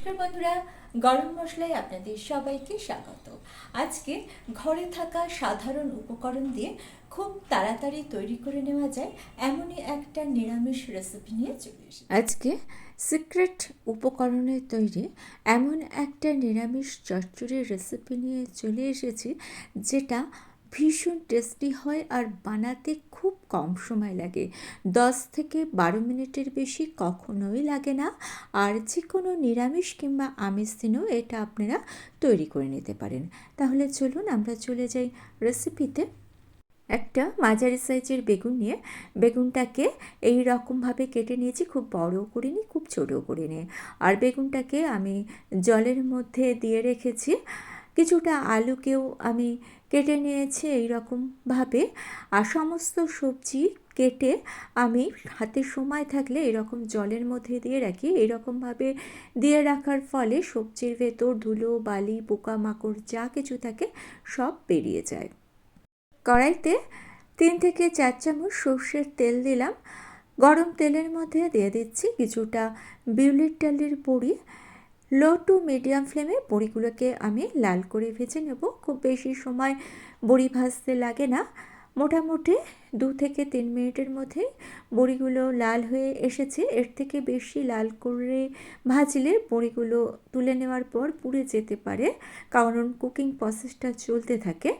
নমস্কার বন্ধুরা, গরম মশলায় আপনাদের সবাইকে স্বাগত। আজকে ঘরে থাকা সাধারণ উপকরণ দিয়ে খুব তাড়াতাড়ি তৈরি করে নেওয়া যায় এমনই একটা নিরামিষ রেসিপি নিয়ে চলে এসেছি। আজকে সিক্রেট উপকরণে তৈরি এমন একটা নিরামিষ চচ্চড়ির রেসিপি নিয়ে চলে এসেছি, যেটা ভীষণ টেস্টি হয় আর বানাতে খুব কম সময় লাগে। দশ থেকে বারো মিনিটের বেশি কখনোই লাগে না। আর যে কোনো নিরামিষ কিংবা আমিষ দিনেও এটা আপনারা তৈরি করে নিতে পারেন। তাহলে চলুন আমরা চলে যাই রেসিপিতে একটা মাঝারি সাইজের বেগুন নিয়ে বেগুনটাকে এই রকমভাবে কেটে নিয়েছি, খুব বড়ও করিনি, খুব ছোটও করিনি। আর বেগুনটাকে আমি জলের মধ্যে দিয়ে রেখেছি। কিছুটা আলুকেও আমি কেটে নিয়েছি এই রকমভাবে আর সমস্ত সবজি কেটে আমি হাতে সময় থাকলে এরকম জলের মধ্যে দিয়ে রাখি। এরকমভাবে দিয়ে রাখার ফলে সবজির ভেতর ধুলো, বালি, পোকামাকড় যা কিছু থাকে সব বেরিয়ে যায়। কড়াইতে তিন থেকে চার চামচ সর্ষের তেল দিলাম। গরম তেলের মধ্যে দিয়ে দিচ্ছি কিছুটা বিউলির ডালের বড়ি লো টু মিডিয়াম ফ্লেমে বড়িগুলোকে আমি লাল করে ভেজে নেব। খুব বেশি সময় বড়ি ভাজতে লাগে না। মোটামুটি দু থেকে তিন মিনিটের মধ্যে বড়িগুলো লাল হয়ে এসেছে। এর থেকে বেশি লাল করে ভাজলে বড়িগুলো তুলে নেওয়ার পর পুড়ে যেতে পারে, কারণ কুকিং প্রসেসটা চলতে থাকে।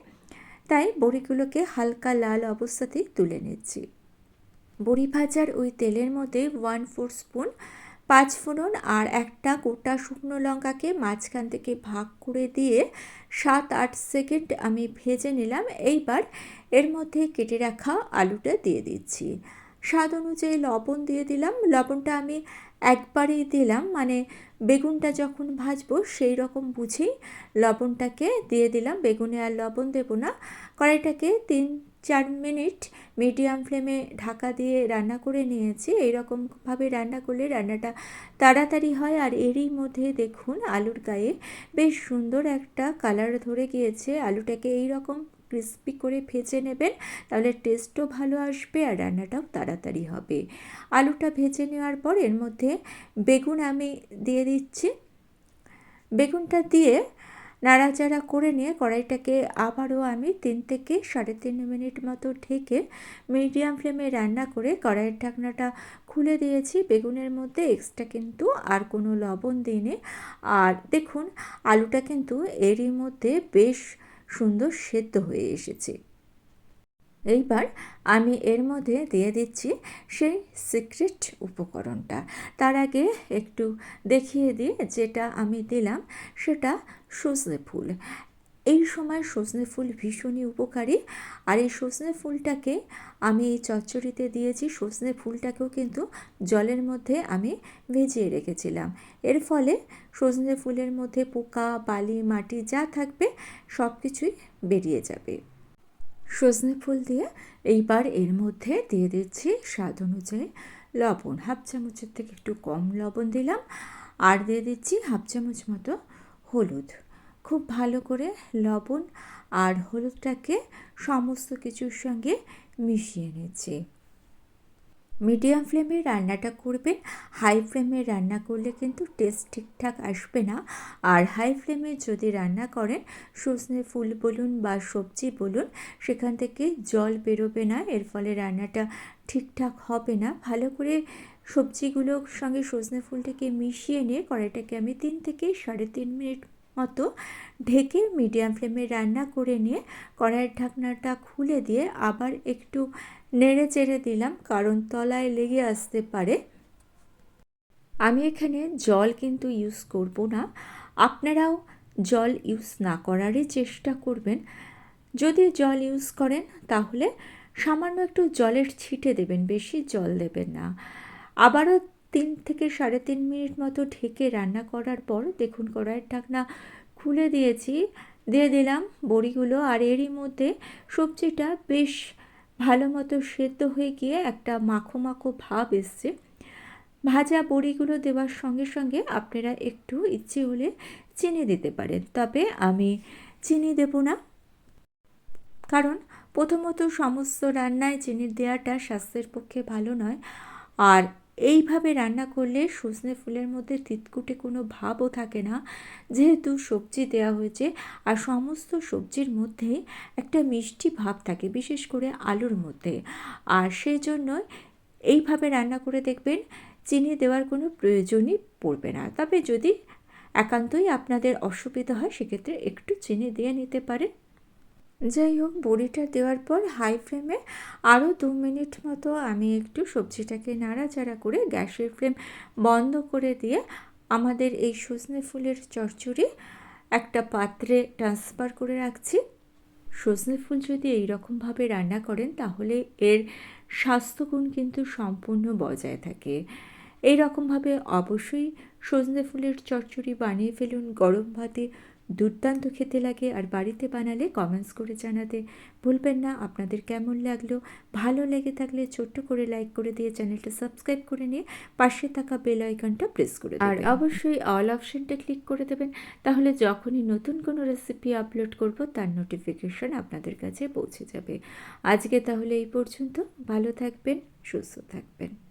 তাই বড়িগুলোকে হালকা লাল অবস্থাতেই তুলে নিচ্ছি। বড়ি ভাজার ওই তেলের মধ্যে ওয়ান ফোর স্পুন পাঁচ ফোড়ন আর একটা গোটা শুকনো লঙ্কাকে মাঝখান থেকে ভাগ করে দিয়ে সাত আট সেকেন্ড আমি ভেজে নিলাম। এইবার এর মধ্যে কেটে রাখা আলুটা দিয়ে দিচ্ছি। স্বাদ অনুযায়ী লবণ দিয়ে দিলাম। লবণটা আমি একবারেই দিলাম। মানে বেগুনটা যখন ভাজবো সেই রকম বুঝেই লবণটাকে দিয়ে দিলাম। বেগুনে আর লবণ দেবো না। কড়াইটাকে তিন চার মিনিট মিডিয়াম ফ্লেমে ঢাকা দিয়ে রান্না করে নিয়েছি। এইরকমভাবে রান্না করলে রান্নাটা তাড়াতাড়ি হয়। আর এরই মধ্যে দেখুন, আলুর গায়ে বেশ সুন্দর একটা কালার ধরে গিয়েছে। আলুটাকে এই রকম ক্রিস্পি করে ভেজে নেবেন, তাহলে টেস্টও ভালো আসবে আর রান্নাটাও তাড়াতাড়ি হবে। আলুটা ভেজে নেওয়ার পর এর মধ্যে বেগুন আমি দিয়ে দিচ্ছি। বেগুনটা দিয়ে নাড়াচাড়া করে নিয়ে কড়াইটাকে আবারও আমি তিন থেকে সাড়ে তিন মিনিট মতো ঢেকে মিডিয়াম ফ্লেমে রান্না করে কড়াইয়ের ঢাকনাটা খুলে দিয়েছি। বেগুনের মধ্যে এক্সট্রা কিন্তু আর কোনো লবণ দিইনি। আর দেখুন, আলুটা কিন্তু এরই মধ্যে বেশ সুন্দর সেদ্ধ হয়ে এসেছে। এইবার আমি এর মধ্যে দিয়ে দিচ্ছি সেই সিক্রেট উপকরণটা। তার আগে একটু দেখিয়ে দিই যেটা আমি দিলাম, সেটা সজনে ফুল। এই সময় সজনে ফুল ভীষণই উপকারী, আর এই সজনে ফুলটাকে আমি এই চচ্চড়িতে দিয়েছি, সজনে ফুলটাকেও কিন্তু জলের মধ্যে আমি ভিজিয়ে রেখেছিলাম। এর ফলে সজনে ফুলের মধ্যে পোকা, বালি, মাটি যা থাকবে সব কিছুই বেরিয়ে যাবে। সজনে ফুল দিয়ে এইবার এর মধ্যে দিয়ে দিচ্ছি স্বাদ অনুযায়ী লবণ। হাফ চামচের থেকে একটু কম লবণ দিলাম আর দিয়ে দিচ্ছি হাফ চামচ মতো হলুদ। খুব ভালো করে লবণ আর হলুদটাকে সমস্ত কিছুর সঙ্গে মিশিয়ে নিচ্ছি। মিডিয়াম ফ্লেমে রান্নাটা করবেন, হাই ফ্লেমে রান্না করলে কিন্তু টেস্ট ঠিকঠাক আসবে না। আর হাই ফ্লেমে যদি রান্না করেন সজনে ফুল বলুন বা সবজি বলুন, সেখান থেকে জল বেরোবে না, এর ফলে রান্নাটা ঠিকঠাক হবে না। ভালো করে সবজিগুলোর সঙ্গে সজনে ফুলটাকে মিশিয়ে নিয়ে কড়াইটাকে আমি তিন থেকে সাড়ে তিন মিনিট মতো ঢেকে মিডিয়াম ফ্লেমে রান্না করে নিয়ে কড়াইয়ের ঢাকনাটা খুলে দিয়ে আবার একটু নেড়ে চেড়ে দিলাম, কারণ তলায় লেগে আসতে পারে। আমি এখানে জল কিন্তু ইউজ করব না। আপনারাও জল ইউজ না করারই চেষ্টা করবেন। যদি জল ইউজ করেন, তাহলে সামান্য একটু জলের ছিটে দেবেন, বেশি জল দেবেন না। আবারও তিন থেকে সাড়ে তিন মিনিট মতো ঢেকে রান্না করার পর দেখুন কড়াইয়ের ঢাকনা খুলে দিয়েছি, দিয়ে দিলাম বড়িগুলো আর এরই মধ্যে সবজিটা বেশ ভালো মতো সেদ্ধ হয়ে গিয়ে একটা মাখো মাখো ভাব এসছে। ভাজা বড়িগুলো দেওয়ার সঙ্গে সঙ্গে আপনারা একটু ইচ্ছে হলে চিনি দিতে পারেন, তবে আমি চিনি দেব না। কারণ প্রথমত সমস্ত রান্নায় চিনি দেওয়াটা স্বাস্থ্যের পক্ষে ভালো নয়। আর এইভাবে রান্না করলে সজনে ফুলের মধ্যে তিতকুটে কোনো ভাবও থাকে না। যেহেতু সবজি দেওয়া হয়েছে আর সমস্ত সবজির মধ্যে একটা মিষ্টি ভাব থাকে, বিশেষ করে আলুর মধ্যে। আর সেই জন্যই এইভাবে রান্না করে দেখবেন, চিনি দেওয়ার কোনো প্রয়োজনই পড়বে না। তবে যদি একান্তই আপনাদের অসুবিধা হয়, সেক্ষেত্রে একটু চিনি দিয়ে নিতে পারেন। যাই হোক, বড়িটা দেওয়ার পর হাই ফ্লেমে আরও দু মিনিট মতো আমি একটু সবজিটাকে নাড়াচাড়া করে গ্যাসের ফ্লেম বন্ধ করে দিয়ে আমাদের এই সজনে ফুলের চচ্চড়ি একটা পাত্রে ট্রান্সফার করে রাখছি। সজনে ফুল যদি এই রকমভাবে রান্না করেন, তাহলে এর স্বাস্থ্যগুণ কিন্তু সম্পূর্ণ বজায় থাকে। এই রকমভাবে অবশ্যই সজনে ফুলের চচ্চড়ি বানিয়ে ফেলুন, গরম ভাতে দুর্দান্ত খেতে লাগে আর বাড়িতে বানালে কমেন্টস করে জানাতে ভুলবেন না। আপনাদের কেমন লাগল? ভালো লেগে থাকলে ছোট্ট করে লাইক করে দিয়ে চ্যানেলটা সাবস্ক্রাইব করে নিয়ে পাশে থাকা বেল আইকনটা প্রেস করে আর অবশ্যই অল অপশনটা ক্লিক করে দেবেন। তাহলে যখনই নতুন কোনো রেসিপি আপলোড করব তার নোটিফিকেশন আপনাদের কাছে পৌঁছে যাবে। আজকে তাহলে এই পর্যন্ত। ভালো থাকবেন সুস্থ থাকবেন।